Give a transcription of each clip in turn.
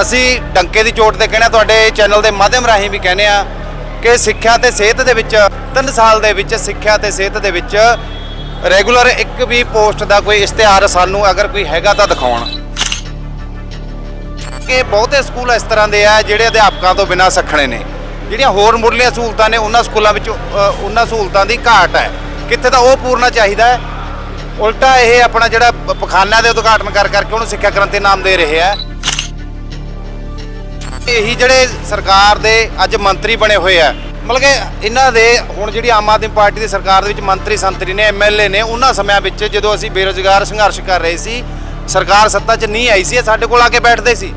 ਅਸੀਂ ਡੰਕੇ ਦੀ ਚੋਟ ਤੇ ਕਹਿਣਾ, ਤੁਹਾਡੇ ਚੈਨਲ ਦੇ ਮਾਧਿਅਮ ਰਾਹੀਂ ਵੀ ਕਹਿੰਦੇ ਆ ਕਿ ਸਿੱਖਿਆ ਤੇ ਸਿਹਤ ਦੇ ਵਿੱਚ 3 ਸਾਲ ਦੇ ਵਿੱਚ ਸਿੱਖਿਆ ਤੇ ਸਿਹਤ ਦੇ ਵਿੱਚ ਰੈਗੂਲਰ ਇੱਕ ਵੀ ਪੋਸਟ ਦਾ ਕੋਈ ਇਸ਼ਤਿਹਾਰ ਸਾਨੂੰ ਅਗਰ ਕੋਈ ਹੈਗਾ ਤਾਂ ਦਿਖਾਉਣ। ਕਿ ਬਹੁਤੇ ਸਕੂਲ ਇਸ ਤਰ੍ਹਾਂ ਦੇ ਆ ਜਿਹੜੇ ਅਧਿਆਪਕਾਂ ਤੋਂ ਬਿਨਾਂ ਸੱਖਣੇ ਨੇ। ਜਿਹੜੀਆਂ ਹੋਰ ਮੁੱਢਲੀਆਂ ਸਹੂਲਤਾਂ ਨੇ, ਉਹਨਾਂ ਸਕੂਲਾਂ ਵਿੱਚ ਉਹਨਾਂ ਸਹੂਲਤਾਂ ਦੀ ਘਾਟ ਹੈ। ਕਿੱਥੇ ਤਾਂ ਉਹ ਪੂਰਨਾ ਚਾਹੀਦਾ ਹੈ। ਉਲਟਾ ਇਹ ਆਪਣਾ ਜਿਹੜਾ ਪ- ਪਖਾਨਿਆਂ ਦੇ ਉਦਘਾਟਨ ਕਰ ਕਰਕੇ ਉਹਨੂੰ ਸਿੱਖਿਆ ਕ੍ਰਾਂਤੀ ਨਾਮ ਦੇ ਰਹੇ ਆ। ਇਹੀ ਜਿਹੜੇ ਸਰਕਾਰ ਦੇ ਅੱਜ ਮੰਤਰੀ ਬਣੇ ਹੋਏ ਆ, ਮਤਲਬ ਕਿ ਇਹਨਾਂ ਦੇ ਹੁਣ ਜਿਹੜੀ ਆਮ ਆਦਮੀ ਪਾਰਟੀ ਦੀ ਸਰਕਾਰ ਦੇ ਵਿੱਚ ਮੰਤਰੀ ਸੰਤਰੀ ਨੇ ਐਮਐਲਏ ਨੇ, ਉਹਨਾਂ ਸਮਿਆਂ ਵਿੱਚ ਜਦੋਂ ਅਸੀਂ ਬੇਰੋਜ਼ਗਾਰ ਸੰਘਰਸ਼ ਕਰ ਰਹੇ ਸੀ, ਸਰਕਾਰ ਸੱਤਾ 'ਚ ਨਹੀਂ ਆਈ ਸੀ ਸਾਡੇ ਕੋਲ ਆ ਕੇ ਬੈਠਦੇ ਸੀ।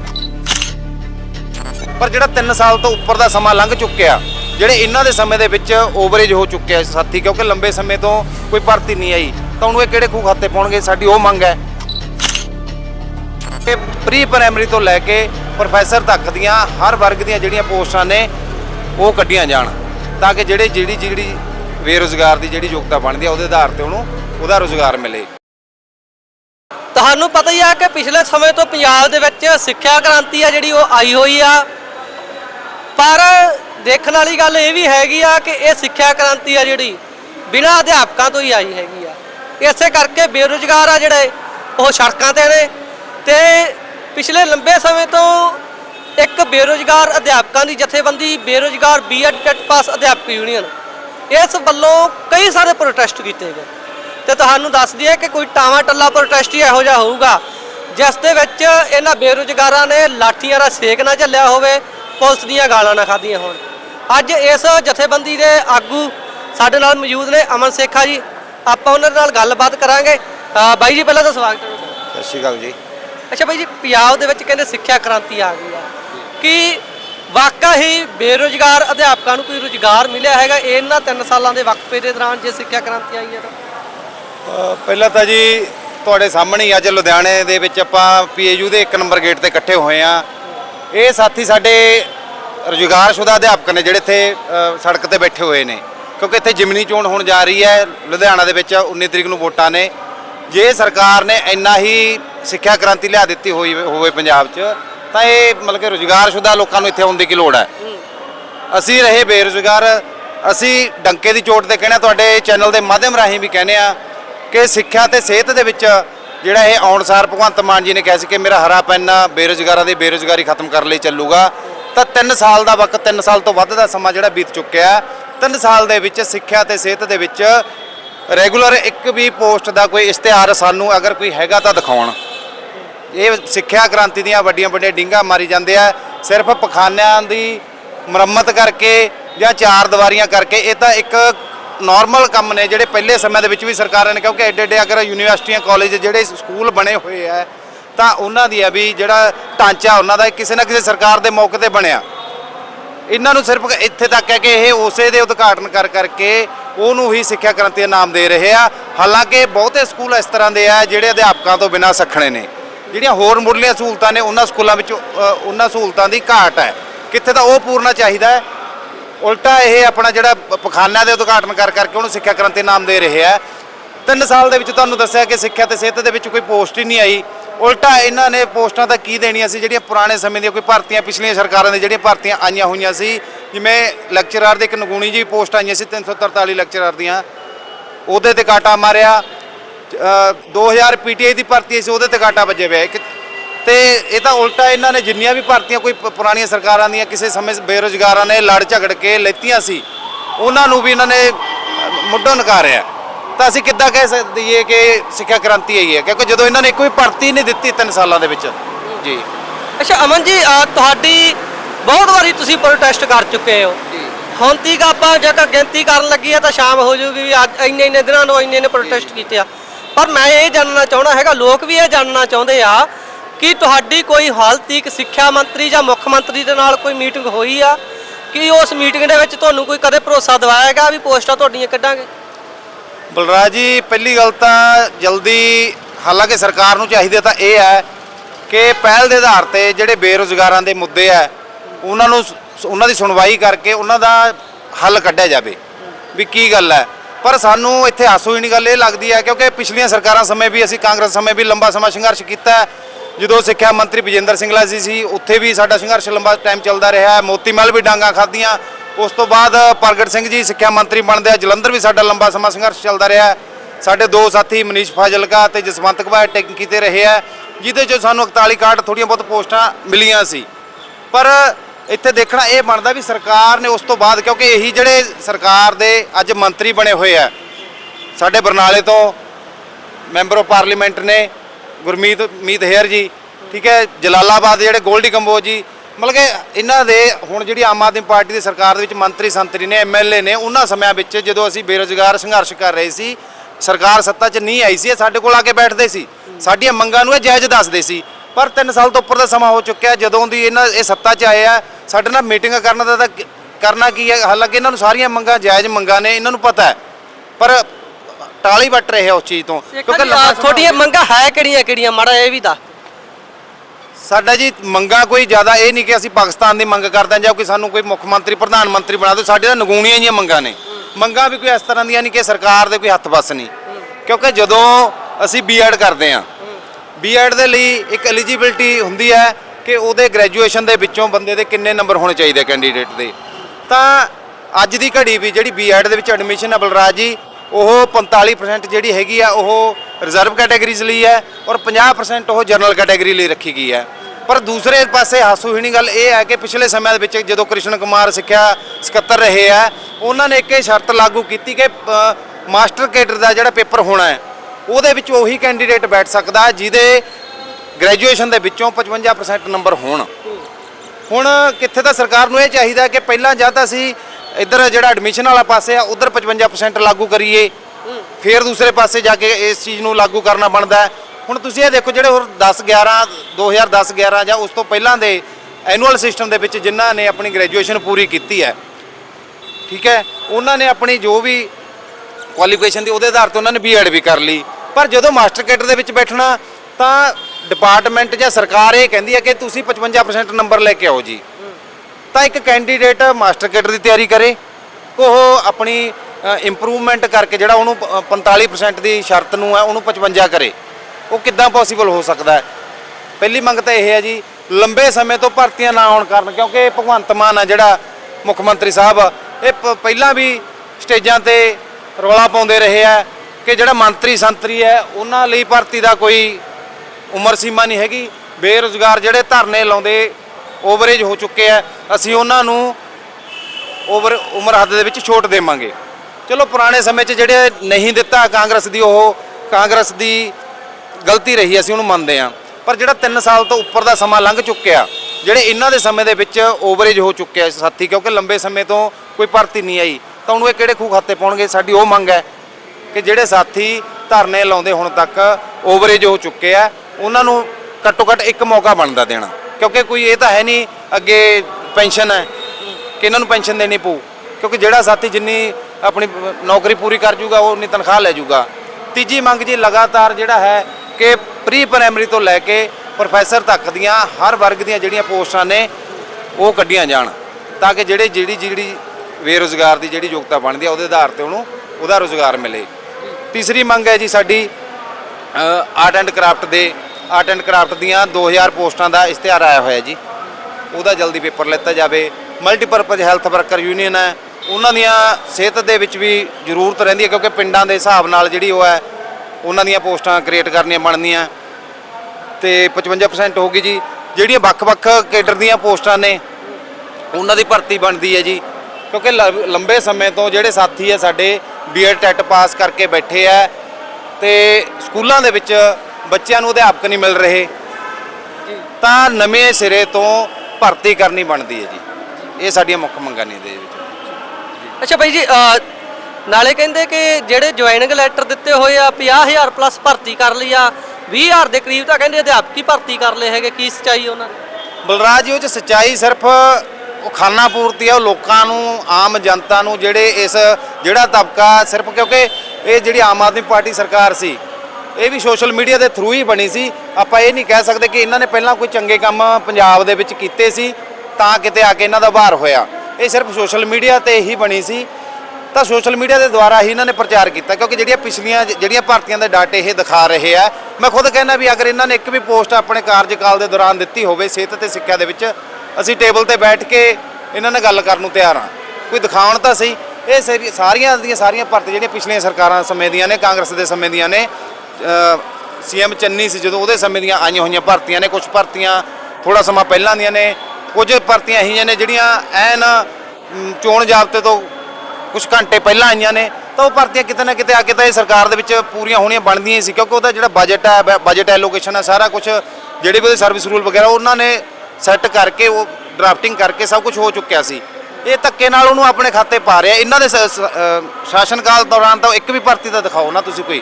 ਪਰ ਜਿਹੜਾ 3 ਸਾਲ ਤੋਂ ਉੱਪਰ ਦਾ ਸਮਾਂ ਲੰਘ ਚੁੱਕਿਆ, ਜਿਹੜੇ ਇਹਨਾਂ ਦੇ ਸਮੇਂ ਦੇ ਵਿੱਚ ਓਵਰੇਜ ਹੋ ਚੁੱਕਿਆ ਸਾਥੀ, ਕਿਉਂਕਿ ਲੰਬੇ ਸਮੇਂ ਤੋਂ ਕੋਈ ਭਰਤੀ ਨਹੀਂ ਆਈ, ਤਾਂ ਉਹਨੂੰ ਇਹ ਕਿਹੜੇ ਖੂਹ ਖਾਤੇ ਪਾਉਣਗੇ, ਸਾਡੀ ਉਹ ਮੰਗ ਹੈ। ਕਿ ਪ੍ਰੀ ਪ੍ਰਾਇਮਰੀ ਤੋਂ ਲੈ ਕੇ ਪ੍ਰੋਫੈਸਰ ਤੱਕ ਦੀਆਂ, ਹਰ ਵਰਗ ਦੀਆਂ ਜਿਹੜੀਆਂ ਪੋਸਟਾਂ ਨੇ, ਉਹ ਕੱਢੀਆਂ ਜਾਣ। ਤਾਂ ਕਿ ਜਿਹੜੇ ਜਿਹੜੀ ਜਿਹੜੀ ਬੇਰੁਜ਼ਗਾਰ ਦੀ ਜਿਹੜੀ ਯੋਗਤਾ ਬਣਦੀ ਆ, ਉਹਦੇ ਆਧਾਰ ਤੇ ਉਹਨੂੰ ਉਹਦਾ ਰੋਜ਼ਗਾਰ ਮਿਲੇ। ਤੁਹਾਨੂੰ ਪਤਾ ਹੀ ਆ ਕਿ ਪਿਛਲੇ ਸਮੇਂ ਤੋਂ ਪੰਜਾਬ ਦੇ ਵਿੱਚ ਸਿੱਖਿਆ ਕ੍ਰਾਂਤੀ ਆ ਜਿਹੜੀ, ਉਹ ਆਈ ਹੋਈ ਆ। ਪਰ ਦੇਖਣ ਵਾਲੀ ਗੱਲ ਇਹ ਵੀ ਹੈਗੀ ਆ ਕਿ ਇਹ ਸਿੱਖਿਆ ਕ੍ਰਾਂਤੀ ਆ ਜਿਹੜੀ, ਬਿਨਾਂ ਅਧਿਆਪਕਾਂ ਤੋਂ ਹੀ ਆਈ ਹੈਗੀ ਆ। ਇਸੇ ਕਰਕੇ ਬੇਰੁਜ਼ਗਾਰ ਆ ਜਿਹੜੇ, ਉਹ ਸੜਕਾਂ ਤੇ ਨੇ। ਤੇ ਪਿਛਲੇ ਲੰਬੇ ਸਮੇਂ ਤੋਂ ਇੱਕ ਬੇਰੁਜ਼ਗਾਰ ਅਧਿਆਪਕਾਂ ਦੀ ਜਥੇਬੰਦੀ, ਬੇਰੁਜ਼ਗਾਰ ਬੀਐਡ ਟੈਟ ਪਾਸ ਅਧਿਆਪਕ ਯੂਨੀਅਨ ਇਸ ਵੱਲੋਂ ਕਈ ਸਾਰੇ ਪ੍ਰੋਟੈਸਟ ਕੀਤੇ ਗਏ। ਤੇ ਤੁਹਾਨੂੰ ਦੱਸ ਦਈਏ ਕਿ ਕੋਈ ਟਾਵਾ ਟੱਲਾ ਪ੍ਰੋਟੈਸਟ ਹੀ ਇਹੋ ਜਿਹਾ ਹੋਊਗਾ, ਜਿਸ ਦੇ ਵਿੱਚ ਇਹਨਾਂ ਬੇਰੁਜ਼ਗਾਰਾਂ ਨੇ ਲਾਠੀਆਂ ਦਾ ਸੇਕ ਨਾ ਝੱਲਿਆ ਹੋਵੇ, ਪੁਲਿਸ ਦੀਆਂ ਗਾਲਾਂ ਨਾ ਖਾਧੀਆਂ ਹੋਣ। ਅੱਜ ਇਸ ਜਥੇਬੰਦੀ ਦੇ ਆਗੂ ਸਾਡੇ ਨਾਲ ਮੌਜੂਦ ਨੇ, ਅਮਨ ਸੇਖਾ ਜੀ। ਆਪਾਂ ਉਹਨਾਂ ਦੇ ਨਾਲ ਗੱਲਬਾਤ ਕਰਾਂਗੇ। ਬਾਈ ਜੀ, ਪਹਿਲਾਂ ਤਾਂ ਸਵਾਗਤ ਹੈ। ਸਤਿ ਸ਼੍ਰੀ ਅਕਾਲ ਜੀ। ਅੱਛਾ ਬਾਈ ਜੀ, ਪੰਜਾਬ ਦੇ ਵਿੱਚ ਕਹਿੰਦੇ ਸਿੱਖਿਆ ਕ੍ਰਾਂਤੀ ਆ ਗਈ ਆ। ਕਿ ਵਾਕਾ ਹੀ ਬੇਰੁਜ਼ਗਾਰ ਅਧਿਆਪਕਾਂ ਨੂੰ ਕੋਈ ਰੁਜ਼ਗਾਰ ਮਿਲਿਆ ਹੈਗਾ ਇਹਨਾਂ 3 ਸਾਲਾਂ ਦੇ ਵਕਫੇ ਦੇ ਦੌਰਾਨ ਜੇ ਸਿੱਖਿਆ ਕ੍ਰਾਂਤੀ ਆਈ ਹੈ ਤਾਂ? ਪਹਿਲਾਂ ਤਾਂ ਜੀ ਤੁਹਾਡੇ ਸਾਹਮਣੇ ਹੀ ਅੱਜ ਲੁਧਿਆਣੇ ਦੇ ਵਿੱਚ ਆਪਾਂ ਪੀਏਯੂ ਦੇ 1 ਨੰਬਰ ਗੇਟ ਤੇ ਇਕੱਠੇ ਹੋਏ ਆ ਇਹ ਸਾਥੀ ਸਾਡੇ ਰੁਜ਼ਗਾਰਸ਼ੁਦਾ ਅਧਿਆਪਕ ਨੇ ਜਿਹੜੇ ਇੱਥੇ ਸੜਕ ਤੇ ਬੈਠੇ ਹੋਏ ਨੇ। ਕਿਉਂਕਿ ਇੱਥੇ ਜਿਮਨੀ ਚੋਣ ਹੋਣ ਜਾ ਰਹੀ ਹੈ, ਲੁਧਿਆਣਾ ਦੇ ਵਿੱਚ 19 ਤਰੀਕ ਨੂੰ ਵੋਟਾਂ ਨੇ। ਜੇ ਸਰਕਾਰ ਨੇ ਇੰਨਾ ਹੀ ਸਿੱਖਿਆ ਕ੍ਰਾਂਤੀ ਲਿਆ ਦਿੱਤੀ ਹੋਈ ਹੋਵੇ ਪੰਜਾਬ 'ਚ, ਤਾਂ ਇਹ ਮਤਲਬ ਕਿ ਰੁਜ਼ਗਾਰਸ਼ੁਦਾ ਲੋਕਾਂ ਨੂੰ ਇੱਥੇ ਆਉਣ ਦੀ ਕੀ ਲੋੜ ਹੈ? ਅਸੀਂ ਰਹੇ ਬੇਰੁਜ਼ਗਾਰ, ਅਸੀਂ ਡੰਕੇ ਦੀ ਚੋਟ ਤੇ ਕਹਿੰਦੇ ਤੁਹਾਡੇ ਚੈਨਲ ਦੇ ਮਾਧਿਅਮ ਰਾਹੀਂ ਵੀ ਕਹਿੰਦੇ ਆ ਕਿ ਸਿੱਖਿਆ ਤੇ ਸਿਹਤ ਦੇ ਵਿੱਚ ਜਿਹੜਾ ਇਹ ਆਉਣਸਾਰ ਭਗਵੰਤ ਮਾਨ ਜੀ ਨੇ ਕਿਹਾ ਸੀ ਕਿ ਮੇਰਾ ਹਰਾ ਪੈਨ ਬੇਰੁਜ਼ਗਾਰਾਂ ਦੀ ਬੇਰੁਜ਼ਗਾਰੀ ਖਤਮ ਕਰਨ ਲਈ ਚੱਲੂਗਾ। ਤਾਂ 3 ਸਾਲ ਦਾ ਵਕਤ 3 ਸਾਲ ਤੋਂ ਵੱਧ ਦਾ ਸਮਾਂ ਜਿਹੜਾ ਬੀਤ ਚੁੱਕਿਆ 3 ਸਾਲ ਦੇ ਵਿੱਚ ਸਿੱਖਿਆ ਤੇ ਸਿਹਤ ਦੇ ਵਿੱਚ ਰੈਗੂਲਰ ਇੱਕ ਵੀ ਪੋਸਟ ਦਾ ਕੋਈ ਇਸ਼ਤਿਹਾਰ ਸਾਨੂੰ ਅਗਰ ਕੋਈ ਹੈਗਾ ਤਾਂ ਦਿਖਾਉਣ। ਇਹ ਸਿੱਖਿਆ ਕ੍ਰਾਂਤੀ ਦੀਆਂ ਵੱਡੀਆਂ ਵੱਡੀਆਂ ਡਿੰਗਾ ਮਾਰੀ ਜਾਂਦੇ ਆ। ਸਿਰਫ ਪਖਾਨਿਆਂ ਦੀ ਮੁਰੰਮਤ ਕਰਕੇ ਜਾਂ ਚਾਰ ਦੀਵਾਰੀਆਂ ਕਰਕੇ ਇਹ ਤਾਂ ਇੱਕ ਨਾਰਮਲ ਕੰਮ ਨੇ ਜਿਹੜੇ ਪਹਿਲੇ ਸਮੇਂ ਦੇ ਵਿੱਚ ਵੀ ਸਰਕਾਰਾਂ ਨੇ, ਕਿਉਂਕਿ ਐਡੇ ਐਡੇ ਅਗਰ ਯੂਨੀਵਰਸਿਟੀਆਂ ਕਾਲਜ ਜਿਹੜੇ ਸਕੂਲ ਬਣੇ ਹੋਏ ਆ, ਤਾਂ ਉਹਨਾਂ ਦੀ ਆ ਵੀ ਜਿਹੜਾ ਢਾਂਚਾ ਉਹਨਾਂ ਦਾ ਕਿਸੇ ਨਾ ਕਿਸੇ ਸਰਕਾਰ ਦੇ ਮੌਕੇ ਤੇ ਬਣਿਆ। ਇਹਨਾਂ ਨੂੰ ਸਿਰਫ ਇੱਥੇ ਤੱਕ ਹੈ ਕਿ ਇਹ ਉਸੇ ਦੇ ਉਦਘਾਟਨ ਕਰ ਕਰਕੇ ਉਹਨੂੰ ਹੀ ਸਿੱਖਿਆ ਕ੍ਰਾਂਤੀ ਦਾ ਨਾਮ ਦੇ ਰਹੇ ਆ। ਹਾਲਾਂਕਿ ਬਹੁਤੇ ਸਕੂਲ ਇਸ ਤਰ੍ਹਾਂ ਦੇ ਆ ਜਿਹੜੇ ਅਧਿਆਪਕਾਂ ਤੋਂ ਬਿਨਾਂ ਸੱਖਣੇ ਨੇ। ਜਿਹੜੀਆਂ ਹੋਰ ਮੁੱਢਲੀਆਂ ਸਹੂਲਤਾਂ ਨੇ, ਉਹਨਾਂ ਸਕੂਲਾਂ ਵਿੱਚ ਉਹਨਾਂ ਸਹੂਲਤਾਂ ਦੀ ਘਾਟ ਹੈ। ਕਿੱਥੇ ਤਾਂ ਉਹ ਪੂਰਨਾ ਚਾਹੀਦਾ ਹੈ? ਉਲਟਾ ਇਹ ਆਪਣਾ ਜਿਹੜਾ ਪ- ਪਖਾਨਿਆਂ ਦੇ ਉਦਘਾਟਨ ਕਰ ਕਰਕੇ ਉਹਨੂੰ ਸਿੱਖਿਆ ਕ੍ਰਾਂਤੀ ਨਾਮ ਦੇ ਰਹੇ ਹੈ। ਤਿੰਨ ਸਾਲ ਦੇ ਵਿੱਚ ਤੁਹਾਨੂੰ ਦੱਸਿਆ ਕਿ ਸਿੱਖਿਆ ਤੇ ਸਿਹਤ ਦੇ ਵਿੱਚ ਕੋਈ ਪੋਸਟ ਹੀ ਨਹੀਂ ਆਈ। ਉਲਟਾ ਇਹਨਾਂ ਨੇ ਪੋਸਟਾਂ ਤਾਂ ਕੀ ਦੇਣੀਆਂ ਸੀ? ਜਿਹੜੀਆਂ ਪੁਰਾਣੇ ਸਮੇਂ ਦੀਆਂ ਕੋਈ ਭਰਤੀਆਂ, ਪਿਛਲੀਆਂ ਸਰਕਾਰਾਂ ਦੀਆਂ ਜਿਹੜੀਆਂ ਭਰਤੀਆਂ ਆਈਆਂ ਹੋਈਆਂ ਸੀ, ਜਿਵੇਂ ਲੈਕਚਰਰ ਦੇ ਇੱਕ ਨਗੂਣੀ ਜੀ ਪੋਸਟ ਆਈਆਂ ਸੀ 343 ਲੈਕਚਰਰ ਦੀਆਂ। ਉਹਦੇ ਤੇ ਕਾਟਾ ਮਾਰਿਆ। 2000 ਪੀਟੀਆਈ ਦੀ ਭਰਤੀ ਸੀ ਉਹਦੇ ਤੇ ਕਾਟਾ ਵੱਜੇ ਇੱਕ ਤੇ ਇਹ ਤਾਂ ਉਲਟਾ ਇਹਨਾਂ ਨੇ ਜਿੰਨੀਆਂ ਵੀ ਭਰਤੀਆਂ ਕੋਈ ਪੁਰਾਣੀਆਂ ਸਰਕਾਰਾਂ ਦੀਆਂ ਕਿਸੇ ਸਮੇਂ ਬੇਰੁਜ਼ਗਾਰਾਂ ਨੇ ਲੜ ਝਗੜ ਕੇ ਲੈਤੀਆਂ ਸੀ ਉਹਨਾਂ ਨੂੰ ਵੀ ਇਹਨਾਂ ਨੇ ਮੁੱਢੋਂ ਨਕਾਰਿਆ। ਤਾਂ ਅਸੀਂ ਕਿੱਦਾਂ ਕਹਿ ਸਕਦੀਏ ਕਿ ਸਿੱਖਿਆ ਕ੍ਰਾਂਤੀ ਆਈ ਹੈ ਕਿਉਂਕਿ ਜਦੋਂ ਇਹਨਾਂ ਨੇ ਕੋਈ ਭਰਤੀ ਨਹੀਂ ਦਿੱਤੀ 3 ਸਾਲਾਂ ਦੇ ਵਿੱਚ। ਜੀ। ਅੱਛਾ ਅਮਨ ਜੀ ਤੁਹਾਡੀ ਬਹੁਤ ਵਾਰੀ ਤੁਸੀਂ ਪ੍ਰੋਟੈਸਟ ਕਰ ਚੁੱਕੇ ਹੋ। ਹੁਣ ਤੀਕ ਆਪਾਂ ਜੇਕਰ ਗਿਣਤੀ ਕਰਨ ਲੱਗੀ ਤਾਂ ਸ਼ਾਮ ਹੋ ਜਾਊਗੀ ਵੀ ਅੱਜ ਇੰਨੇ ਇੰਨੇ ਦਿਨਾਂ ਨੂੰ ਇੰਨੇ ਇੰਨੇ ਪ੍ਰੋਟੈਸਟ ਕੀਤੇ ਆ। ਪਰ ਮੈਂ ਇਹ ਜਾਣਨਾ ਚਾਹਣਾ ਹੈਗਾ, ਲੋਕ ਵੀ ਇਹ ਜਾਣਨਾ ਚਾਹੁੰਦੇ ਆ ਕਿ ਤੁਹਾਡੀ ਕੋਈ ਹਾਲ ਤੀਕ ਸਿੱਖਿਆ ਮੰਤਰੀ ਜਾਂ ਮੁੱਖ ਮੰਤਰੀ ਦੇ ਨਾਲ ਕੋਈ ਮੀਟਿੰਗ ਹੋਈ ਆ, ਕਿ ਉਸ ਮੀਟਿੰਗ ਦੇ ਵਿੱਚ ਤੁਹਾਨੂੰ ਕੋਈ ਕਦੇ ਭਰੋਸਾ ਦਿਵਾਏਗਾ ਵੀ ਪੋਸਟਾਂ ਤੁਹਾਡੀਆਂ ਕੱਢਾਂਗੇ? ਬਲਰਾਜ ਜੀ, ਪਹਿਲੀ ਗੱਲ ਤਾਂ ਜਲਦੀ, ਹਾਲਾਂਕਿ ਸਰਕਾਰ ਨੂੰ ਚਾਹੀਦਾ ਤਾਂ ਇਹ ਹੈ ਕਿ ਪਹਿਲ ਦੇ ਆਧਾਰ ਤੇ ਜਿਹੜੇ ਬੇਰੁਜ਼ਗਾਰਾਂ ਦੇ ਮੁੱਦੇ ਆ, ਉਹਨਾਂ ਨੂੰ ਉਹਨਾਂ ਦੀ ਸੁਣਵਾਈ ਕਰਕੇ ਉਹਨਾਂ ਦਾ ਹੱਲ ਕੱਢਿਆ ਜਾਵੇ। ਵੀ ਕੀ ਗੱਲ ਹੈ? ਪਰ ਸਾਨੂੰ ਇੱਥੇ ਹਾਸੋ ਹੀ ਗੱਲ ਇਹ ਲੱਗਦੀ ਹੈ ਕਿਉਂਕਿ ਪਿਛਲੀਆਂ ਸਰਕਾਰਾਂ ਸਮੇਂ ਵੀ ਅਸੀਂ ਕਾਂਗਰਸ ਸਮੇਂ ਵੀ ਲੰਬਾ ਸਮਾਂ ਸੰਘਰਸ਼ ਕੀਤਾ ਜਦੋਂ ਸਿੱਖਿਆ ਮੰਤਰੀ ਵਿਜੇਂਦਰ ਸਿੰਘਲਾ ਜੀ ਸੀ, ਉੱਥੇ ਵੀ ਸਾਡਾ ਸੰਘਰਸ਼ ਲੰਬਾ ਟਾਈਮ ਚੱਲਦਾ ਰਿਹਾ ਮੋਤੀ ਮਹਿਲ ਵੀ ਡਾਂਗਾ ਖਾਧੀਆਂ। ਉਸ ਤੋਂ ਬਾਅਦ ਪ੍ਰਗਟ ਸਿੰਘ ਜੀ ਸਿੱਖਿਆ ਮੰਤਰੀ ਬਣਦੇ ਆ। ਜਲੰਧਰ ਵੀ ਸਾਡਾ ਲੰਬਾ ਸਮਾਂ ਸੰਘਰਸ਼ ਚੱਲਦਾ ਰਿਹਾ ਸਾਡੇ ਦੋ ਸਾਥੀ ਮਨੀਸ਼ ਫਾਜ਼ਿਲਕਾ ਤੇ ਜਸਵੰਤ ਕੁਮਾਰ ਟੈਂਕੀ ਤੇ ਰਹੇ ਆ ਜਿਹਦੇ 'ਚੋਂ ਸਾਨੂੰ 41 ਕਾਰਡ ਥੋੜੀਆਂ ਬਹੁਤ ਪੋਸਟਾਂ ਮਿਲੀਆਂ ਸੀ। ਪਰ ਇੱਥੇ ਦੇਖਣਾ ਇਹ ਬਣਦਾ ਵੀ ਸਰਕਾਰ ਨੇ ਉਸ ਤੋਂ ਬਾਅਦ, ਕਿਉਂਕਿ ਇਹੀ ਜਿਹੜੇ ਸਰਕਾਰ ਦੇ ਅੱਜ ਮੰਤਰੀ ਬਣੇ ਹੋਏ ਆ, ਸਾਡੇ ਬਰਨਾਲੇ ਤੋਂ ਮੈਂਬਰ ਆਫ ਪਾਰਲੀਮੈਂਟ ਨੇ ਗੁਰਮੀਤ, ਮੀਤ ਹੇਅਰ ਜੀ, ਠੀਕ ਹੈ, ਜਲਾਲਾਬਾਦ ਦੇ ਜਿਹੜੇ ਗੋਲਡੀ ਕੰਬੋਜ ਜੀ, ਮਤਲਬ ਕਿ ਇਹਨਾਂ ਦੇ ਹੁਣ ਜਿਹੜੀ ਆਮ ਆਦਮੀ ਪਾਰਟੀ ਦੀ ਸਰਕਾਰ ਦੇ ਵਿੱਚ ਮੰਤਰੀ ਸੰਤਰੀ ਨੇ ਐਮਐਲਏ ਨੇ, ਉਹਨਾਂ ਸਮਿਆਂ ਵਿੱਚ ਜਦੋਂ ਅਸੀਂ ਬੇਰੋਜ਼ਗਾਰ ਸੰਘਰਸ਼ ਕਰ ਰਹੇ ਸੀ, ਸਰਕਾਰ ਸੱਤਾ 'ਚ ਨਹੀਂ ਆਈ ਸੀ, ਇਹ ਸਾਡੇ ਕੋਲ ਆ ਕੇ ਬੈਠਦੇ ਸੀ, ਸਾਡੀਆਂ ਮੰਗਾਂ ਨੂੰ ਇਹ ਜਾਇਜ਼ ਦੱਸਦੇ ਸੀ। ਪਰ 3 ਸਾਲ ਤੋਂ ਉੱਪਰ ਦਾ ਸਮਾਂ ਹੋ ਚੁੱਕਿਆ ਜਦੋਂ ਦੀ ਇਹਨਾਂ ਇਹ ਸੱਤਾ 'ਚ ਆਏ ਆ ਸਾਡੇ ਨਾਲ ਮੀਟਿੰਗ ਕਰਨ ਦਾ ਤਾਂ ਕਰਨਾ ਕੀ ਹੈ? ਹਾਲਾਂਕਿ ਇਹਨਾਂ ਨੂੰ ਸਾਰੀਆਂ ਮੰਗਾਂ ਜਾਇਜ਼ ਮੰਗਾਂ ਨੇ ਇਹਨਾਂ ਨੂੰ ਪਤਾ ਹੈ। ਪਰ ਟਾਲੀ ਵੱਟ ਰਹੇ ਆ ਉਸ ਚੀਜ਼ ਤੋਂ ਕਿਉਂਕਿ ਤੁਹਾਡੀਆਂ ਮੰਗਾਂ ਹੈ ਕਿਹੜੀਆਂ ਕਿਹੜੀਆਂ? ਮਾੜਾ ਇਹ ਵੀ ਦੱਸ। ਸਾਡਾ ਜੀ ਮੰਗਾ ਕੋਈ ਜ਼ਿਆਦਾ ਇਹ ਨਹੀਂ ਕਿ ਅਸੀਂ ਪਾਕਿਸਤਾਨ ਦੀ ਮੰਗ ਕਰਦੇ ਜਾਂ ਕੋਈ ਸਾਨੂੰ ਕੋਈ ਮੁੱਖ ਮੰਤਰੀ ਪ੍ਰਧਾਨ ਮੰਤਰੀ ਬਣਾ ਦਿਓ ਸਾਡੇ ਤਾਂ ਨਗੂਣੀਆਂ ਜੀਆਂ ਮੰਗਾਂ ਨੇ। ਮੰਗਾਂ ਵੀ ਕੋਈ ਇਸ ਤਰ੍ਹਾਂ ਦੀਆਂ ਨਹੀਂ ਕਿ ਸਰਕਾਰ ਦੇ ਕੋਈ ਹੱਥ ਵੱਸ ਨਹੀਂ। ਕਿਉਂਕਿ ਜਦੋਂ ਅਸੀਂ ਬੀਐਡ ਕਰਦੇ ਹਾਂ ਬੀਐਡ ਦੇ ਲਈ ਇੱਕ ਐਲੀਜੀਬਿਲਟੀ ਹੁੰਦੀ ਹੈ ਕਿ ਉਹਦੇ ਗ੍ਰੈਜੂਏਸ਼ਨ ਦੇ ਵਿੱਚੋਂ ਬੰਦੇ ਦੇ ਕਿੰਨੇ ਨੰਬਰ ਹੋਣੇ ਚਾਹੀਦੇ ਕੈਂਡੀਡੇਟ ਦੇ। ਤਾਂ ਅੱਜ ਦੀ ਘੜੀ ਵੀ ਜਿਹੜੀ ਬੀਐਡ ਦੇ ਵਿੱਚ ਐਡਮਿਸ਼ਨ ਹੈ ਬਲਰਾਜ ਜੀ, ਉਹ 45% ਜਿਹੜੀ ਹੈਗੀ ਆ, ਉਹ ਰਿਜ਼ਰਵ ਕੈਟਾਗਰੀਜ਼ ਲਈ ਹੈ ਔਰ 50% ਉਹ ਜਨਰਲ ਕੈਟਾਗਰੀ ਲਈ ਰੱਖੀ ਗਈ ਹੈ। ਪਰ ਦੂਸਰੇ ਪਾਸੇ ਹਾਸੂਹੀਣੀ ਗੱਲ ਇਹ ਹੈ ਕਿ ਪਿਛਲੇ ਸਮਿਆਂ ਦੇ ਵਿੱਚ ਜਦੋਂ ਕ੍ਰਿਸ਼ਨ ਕੁਮਾਰ ਸਿੱਖਿਆ ਸਕੱਤਰ ਰਹੇ ਆ, ਉਹਨਾਂ ਨੇ ਇੱਕ ਇਹ ਸ਼ਰਤ ਲਾਗੂ ਕੀਤੀ ਕਿ ਮਾਸਟਰ ਕੇਡਰ ਦਾ ਜਿਹੜਾ ਪੇਪਰ ਹੋਣਾ ਹੈ ਉਹਦੇ ਵਿੱਚ ਉਹੀ ਕੈਂਡੀਡੇਟ ਬੈਠ ਸਕਦਾ ਜਿਹਦੇ ਗ੍ਰੈਜੂਏਸ਼ਨ ਦੇ ਵਿੱਚੋਂ 55% ਨੰਬਰ ਹੋਣ। ਹੁਣ ਕਿੱਥੇ ਤਾਂ ਸਰਕਾਰ ਨੂੰ ਇਹ ਚਾਹੀਦਾ ਕਿ ਪਹਿਲਾਂ ਜਾਂ ਤਾਂ ਅਸੀਂ ਇੱਧਰ ਜਿਹੜਾ ਐਡਮਿਸ਼ਨ ਵਾਲਾ ਪਾਸੇ ਆ, ਉਧਰ 55% ਲਾਗੂ ਕਰੀਏ। ਫਿਰ ਦੂਸਰੇ ਪਾਸੇ ਜਾ ਕੇ ਇਸ ਚੀਜ਼ ਨੂੰ ਲਾਗੂ ਕਰਨਾ ਬਣਦਾ ਹੈ। ਹੁਣ ਤੁਸੀਂ ਇਹ ਦੇਖੋ ਜਿਹੜੇ ਹੋਰ 10 11 2010 11 ਜਾਂ ਉਸ ਤੋਂ ਪਹਿਲਾਂ ਦੇ ਐਨੂਅਲ ਸਿਸਟਮ ਦੇ ਵਿੱਚ ਜਿਨ੍ਹਾਂ ਨੇ ਆਪਣੀ ਗ੍ਰੈਜੂਏਸ਼ਨ ਪੂਰੀ ਕੀਤੀ ਹੈ, ਠੀਕ ਹੈ, ਉਹਨਾਂ ਨੇ ਆਪਣੀ ਜੋ ਵੀ ਕੁਆਲੀਫਿਕੇਸ਼ਨ ਦੀ ਉਹਦੇ ਆਧਾਰ ਤੇ ਉਹਨਾਂ ਨੇ ਬੀਐਡ ਵੀ ਕਰ ਲਈ। ਪਰ ਜਦੋਂ ਮਾਸਟਰ ਕੈਡਰ ਦੇ ਵਿੱਚ ਬੈਠਣਾ, ਤਾਂ ਡਿਪਾਰਟਮੈਂਟ ਜਾਂ ਸਰਕਾਰ ਇਹ ਕਹਿੰਦੀ ਹੈ ਕਿ ਤੁਸੀਂ 55% ਨੰਬਰ ਲੈ ਕੇ ਆਓ ਜੀ। ਤਾਂ ਇੱਕ ਕੈਂਡੀਡੇਟ ਮਾਸਟਰ ਕੈਡਰ ਦੀ ਤਿਆਰੀ ਕਰੇ ਉਹ ਆਪਣੀ ਇੰਪਰੂਵਮੈਂਟ ਕਰਕੇ ਜਿਹੜਾ ਉਹਨੂੰ ਪ- 45% ਦੀ ਸ਼ਰਤ ਨੂੰ ਹੈ, ਉਹਨੂੰ 55 ਕਰੇ। ਉਹ ਕਿੱਦਾਂ ਪੋਸੀਬਲ ਹੋ ਸਕਦਾ ਹੈ? ਪਹਿਲੀ ਮੰਗ ਤਾਂ ਇਹ ਹੈ ਜੀ, ਲੰਬੇ ਸਮੇਂ ਤੋਂ ਭਰਤੀਆਂ ਨਾ ਹੋਣ ਕਾਰਨ, ਕਿਉਂਕਿ ਭਗਵੰਤ ਮਾਨ ਆ ਜਿਹੜਾ ਮੁੱਖ ਮੰਤਰੀ ਸਾਹਿਬ, ਇਹ ਪਹਿਲਾਂ ਵੀ ਸਟੇਜਾਂ ਤੇ ਰੌਲਾ ਪਾਉਂਦੇ ਰਹੇ ਆ। ਕਿ ਜਿਹੜਾ ਮੰਤਰੀ ਸੰਤਰੀ ਹੈ, ਉਹਨਾਂ ਲਈ ਭਰਤੀ ਦਾ ਕੋਈ ਉਮਰ ਸੀਮਾ ਨਹੀਂ ਹੈਗੀ। ਬੇਰੁਜ਼ਗਾਰ ਜਿਹੜੇ ਧਰਨੇ ਲਾਉਂਦੇ ਓਵਰੇਜ ਹੋ ਚੁੱਕੇ ਆ ਅਸੀਂ ਉਹਨਾਂ ਨੂੰ ਓਵਰ ਉਮਰ ਹੱਦ ਦੇ ਵਿੱਚ ਛੋਟ ਦੇਵਾਂਗੇ। ਚਲੋ, ਪੁਰਾਣੇ ਸਮੇਂ 'ਚ ਜਿਹੜੇ ਨਹੀਂ ਦਿੱਤਾ ਕਾਂਗਰਸ ਦੀ, ਉਹ ਕਾਂਗਰਸ ਦੀ ਗਲਤੀ ਰਹੀ, ਅਸੀਂ ਉਹਨੂੰ ਮੰਨਦੇ ਹਾਂ। ਪਰ ਜਿਹੜਾ 3 ਸਾਲ ਤੋਂ ਉੱਪਰ ਦਾ ਸਮਾਂ ਲੰਘ ਚੁੱਕਿਆ, ਜਿਹੜੇ ਇਹਨਾਂ ਦੇ ਸਮੇਂ ਦੇ ਵਿੱਚ ਓਵਰੇਜ ਹੋ ਚੁੱਕਿਆ ਸਾਥੀ, ਕਿਉਂਕਿ ਲੰਬੇ ਸਮੇਂ ਤੋਂ ਕੋਈ ਭਰਤੀ ਨਹੀਂ ਆਈ, ਤਾਂ ਉਹਨੂੰ ਇਹ ਕਿਹੜੇ ਖੂਹ ਖਾਤੇ ਪਾਉਣਗੇ? ਸਾਡੀ ਉਹ ਮੰਗ ਹੈ ਕਿ ਜਿਹੜੇ ਸਾਥੀ ਧਰਨੇ ਲਾਉਂਦੇ ਹੁਣ ਤੱਕ ਓਵਰੇਜ ਹੋ ਚੁੱਕੇ ਆ, ਉਹਨਾਂ ਨੂੰ ਘੱਟੋ ਘੱਟ ਇੱਕ ਮੌਕਾ ਬਣਦਾ ਦੇਣਾ। ਕਿਉਂਕਿ ਕੋਈ ਇਹ ਤਾਂ ਹੈ ਨਹੀਂ, ਅੱਗੇ ਪੈਨਸ਼ਨ ਹੈ, ਕਿ ਇਹਨਾਂ ਨੂੰ ਪੈਨਸ਼ਨ ਦੇਣੀ ਪਊ। ਕਿਉਂਕਿ ਜਿਹੜਾ ਸਾਥੀ ਜਿੰਨੀ ਆਪਣੀ ਨੌਕਰੀ ਪੂਰੀ ਕਰ ਜੂਗਾ, ਉਹ ਉਨੀ ਤਨਖਾਹ ਲੈ ਜੂਗਾ। ਤੀਜੀ ਮੰਗ ਜੀ ਲਗਾਤਾਰ ਜਿਹੜਾ ਹੈ ਕਿ ਪ੍ਰੀ ਪ੍ਰਾਇਮਰੀ ਤੋਂ ਲੈ ਕੇ ਪ੍ਰੋਫੈਸਰ ਤੱਕ ਦੀਆਂ, ਹਰ ਵਰਗ ਦੀਆਂ ਜਿਹੜੀਆਂ ਪੋਸਟਾਂ ਨੇ, ਉਹ ਕੱਢੀਆਂ ਜਾਣ। ਤਾਂ ਕਿ ਜਿਹੜੇ ਜਿਹੜੀ ਜਿਹੜੀ ਬੇਰੁਜ਼ਗਾਰ ਦੀ ਜਿਹੜੀ ਯੋਗਤਾ ਬਣਦੀ ਆ, ਉਹਦੇ ਆਧਾਰ ਤੇ ਉਹਨੂੰ, ਉਹਦਾ ਰੋਜ਼ਗਾਰ ਮਿਲੇ। ਤੀਸਰੀ ਮੰਗ ਹੈ ਜੀ ਸਾਡੀ ਆਰਟ ਐਂਡ ਕਰਾਫਟ ਦੇ ਆਰਟ ਐਂਡ ਕਰਾਫਟ ਦੀਆਂ 2000 ਪੋਸਟਾਂ ਦਾ ਇਸ਼ਤਿਹਾਰ ਆਇਆ ਹੋਇਆ ਜੀ। ਉਹਦਾ ਜਲਦੀ ਪੇਪਰ ਲਿੱਤਾ ਜਾਵੇ। ਮਲਟੀਪਰਪਜ਼ ਹੈਲਥ ਵਰਕਰ ਯੂਨੀਅਨ ਹੈ। ਉਹਨਾਂ ਦੀਆਂ ਸਿਹਤ ਦੇ ਵਿੱਚ ਵੀ ਜ਼ਰੂਰਤ ਰਹਿੰਦੀ ਹੈ ਕਿਉਂਕਿ ਪਿੰਡਾਂ ਦੇ ਹਿਸਾਬ ਨਾਲ ਜਿਹੜੀ ਉਹ ਹੈ, ਉਹਨਾਂ ਦੀਆਂ ਪੋਸਟਾਂ ਕ੍ਰੀਏਟ ਕਰਨੀਆਂ ਬਣਦੀਆਂ ਤੇ 55% ਹੋਗੀ ਜੀ। ਜਿਹੜੀਆਂ ਵੱਖ-ਵੱਖ ਕੇਡਰ ਦੀਆਂ ਪੋਸਟਾਂ ਨੇ, ਉਹਨਾਂ ਦੀ ਭਰਤੀ ਬਣਦੀ ਹੈ ਜੀ। ਕਿਉਂਕਿ ਲ- ਲੰਬੇ ਸਮੇਂ ਤੋਂ ਜਿਹੜੇ ਸਾਥੀ ਹੈ ਸਾਡੇ ਬੀਐਡ ਟੈਟ ਪਾਸ ਕਰਕੇ ਬੈਠੇ ਆ ਤੇ ਸਕੂਲਾਂ ਦੇ ਵਿੱਚ ਬੱਚਿਆਂ ਨੂੰ ਅਧਿਆਪਕ ਨਹੀਂ ਮਿਲ ਰਹੇ। ਤਾਂ ਨਵੇਂ ਸਿਰੇ ਤੋਂ ਭਰਤੀ ਕਰਨੀ ਬਣਦੀ ਹੈ ਜੀ। ਇਹ ਸਾਡੀਆਂ ਮੁੱਖ ਮੰਗਾਂ ਨੇ ਇਹਦੇ ਵਿੱਚ। ਅੱਛਾ ਬਾਈ ਜੀ ਨਾਲੇ ਕਹਿੰਦੇ ਕਿ ਜਿਹੜੇ ਜੁਆਇਨਿੰਗ ਲੈਟਰ ਦਿੱਤੇ ਹੋਏ ਆ 50000 ਪਲੱਸ ਭਰਤੀ ਕਰ ਲਈ ਆ 20000 ਦੇ ਕਰੀਬ ਤਾਂ ਕਹਿੰਦੇ ਅਧਿਆਪਕ ਭਰਤੀ ਕਰ ਲਏ ਹੈਗੇ ਕੀ ਸਚਾਈ ਉਹਨਾਂ ਦੀ? ਬਲਰਾਜ ਜੀ ਉਹ ਚ ਸੱਚਾਈ ਸਿਰਫ ਉਹ ਖਾਨਾ ਪੂਰਤੀ ਆ, ਉਹ ਲੋਕਾਂ ਨੂੰ, ਆਮ ਜਨਤਾ ਨੂੰ ਜਿਹੜੇ ਇਸ, ਜਿਹੜਾ ਤਬਕਾ ਸਿਰਫ ਕਿਉਂਕਿ ਇਹ ਜਿਹੜੀ ਆਮ ਆਦਮੀ ਪਾਰਟੀ ਸਰਕਾਰ ਸੀ, ਇਹ ਵੀ ਸੋਸ਼ਲ ਮੀਡੀਆ ਦੇ ਥਰੂ ਹੀ ਬਣੀ ਸੀ। ਆਪਾਂ ਇਹ ਨਹੀਂ ਕਹਿ ਸਕਦੇ ਕਿ ਇਹਨਾਂ ਨੇ ਪਹਿਲਾਂ ਕੋਈ ਚੰਗੇ ਕੰਮ ਪੰਜਾਬ ਦੇ ਵਿੱਚ ਕੀਤੇ ਸੀ, ਤਾਂ ਕਿਤੇ ਆ ਕੇ ਇਹਨਾਂ ਦਾ ਉਭਾਰ ਹੋਇਆ। ਇਹ ਸਿਰਫ ਸੋਸ਼ਲ ਮੀਡੀਆ ਤੇ ਹੀ ਬਣੀ ਸੀ। ਤਾਂ ਸੋਸ਼ਲ ਮੀਡੀਆ ਦੇ ਦੁਆਰਾ ਹੀ ਇਹਨਾਂ ਨੇ ਪ੍ਰਚਾਰ ਕੀਤਾ, ਕਿਉਂਕਿ ਜਿਹੜੀਆਂ ਪਿਛਲੀਆਂ, ਜਿਹੜੀਆਂ ਭਰਤੀਆਂ ਦੇ ਡਾਟੇ ਇਹ ਦਿਖਾ ਰਹੇ ਆ, ਮੈਂ ਖੁਦ ਕਹਿੰਦਾ ਵੀ ਅਗਰ ਇਹਨਾਂ ਨੇ ਇੱਕ ਵੀ ਪੋਸਟ ਆਪਣੇ ਕਾਰਜਕਾਲ ਦੇ ਦੌਰਾਨ ਦਿੱਤੀ ਹੋਵੇ, ਸਿਹਤ ਤੇ ਸਿੱਖਿਆ ਦੇ ਵਿੱਚ ਅਸੀਂ ਟੇਬਲ ਤੇ ਬੈਠ ਕੇ ਇਹਨਾਂ ਨਾਲ ਗੱਲ ਕਰਨ ਨੂੰ ਤਿਆਰ ਹਾਂ। ਕੋਈ ਦਿਖਾਉਣ ਤਾਂ ਸਹੀ। ਇਹ ਸਾਰੀ- ਸਾਰੀਆਂ ਦੀਆਂ ਸਾਰੀਆਂ ਭਰਤੀ ਜਿਹੜੀਆਂ ਪਿਛਲੀਆਂ ਸਰਕਾਰਾਂ ਸਮੇਂ ਦੀਆਂ ਨੇ, ਕਾਂਗਰਸ ਦੇ ਸਮੇਂ ਦੀਆਂ ਨੇ ਸੀਐਮ ਚੰਨੀ ਸੀ ਜਦੋਂ ਉਹਦੇ ਸਮੇਂ ਦੀਆਂ ਆਈਆਂ ਹੋਈਆਂ ਭਰਤੀਆਂ ਨੇ ਕੁਝ ਭਰਤੀਆਂ ਥੋੜਾ ਸਮਾਂ ਪਹਿਲਾਂ ਦੀਆਂ ਨੇ, ਕੁਝ ਭਰਤੀਆਂ ਇਹੀਆਂ ਨੇ ਜਿਹੜੀਆਂ ਐਨ ਚੋਣ ਜਾਬਤੇ ਤੋਂ ਕੁਝ ਘੰਟੇ ਪਹਿਲਾਂ ਆਈਆਂ ਨੇ। ਤਾਂ ਉਹ ਭਰਤੀਆਂ ਕਿਤੇ ਨਾ ਕਿਤੇ ਅੱਗੇ ਤਾਂ ਇਹ ਸਰਕਾਰ ਦੇ ਵਿੱਚ ਪੂਰੀਆਂ ਹੋਣੀਆਂ ਬਣਦੀਆਂ ਹੀ ਸੀ, ਕਿਉਂਕਿ ਉਹਦਾ ਜਿਹੜਾ ਬਜਟ ਹੈ ਬਜਟ ਐਲੋਕੇਸ਼ਨ ਹੈ, ਸਾਰਾ ਕੁਝ ਜਿਹੜੇ ਵੀ ਉਹਦੇ ਸਰਵਿਸ ਰੂਲ ਵਗੈਰਾ, ਉਹਨਾਂ ਨੇ ਸੈੱਟ ਕਰਕੇ ਉਹ ਡਰਾਫਟਿੰਗ ਕਰਕੇ ਸਭ ਕੁਝ ਹੋ ਚੁੱਕਿਆ ਸੀ। ਇਹ ਧੱਕੇ ਨਾਲ ਉਹਨੂੰ ਆਪਣੇ ਖਾਤੇ ਪਾ ਰਿਹਾ। ਇਹਨਾਂ ਦੇ ਸ- ਸ- ਅਹ ਸ਼ਾਸਨ ਕਾਲ ਦੌਰਾਨ ਤਾਂ ਇੱਕ ਵੀ ਭਰਤੀ ਤਾਂ ਦਿਖਾਓ ਨਾ ਤੁਸੀਂ ਕੋਈ।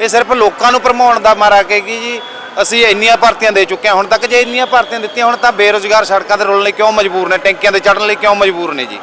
ਇਹ ਸਿਰਫ ਲੋਕਾਂ ਨੂੰ ਭਰਮਾਉਣ ਦਾ ਮਾਰਾ ਕਿ ਕਿ ਜੀ ਅਸੀਂ ਇੰਨੀਆਂ ਭਰਤੀਆਂ ਦੇ ਚੁੱਕੇ ਹਾਂ। ਹੁਣ ਤੱਕ ਜੇ ਇੰਨੀਆਂ ਭਰਤੀਆਂ ਦਿੱਤੀਆਂ, ਹੁਣ ਤਾਂ ਬੇਰੋਜ਼ਗਾਰ ਸੜਕਾਂ ਤੇ ਰੁਲਣ ਲਈ ਕਿਉਂ ਮਜਬੂਰ ਨੇ? ਟੈਂਕੀਆਂ ਤੇ ਚੜ੍ਹਨ ਲਈ ਕਿਉਂ ਮਜਬੂਰ ਨੇ ਜੀ?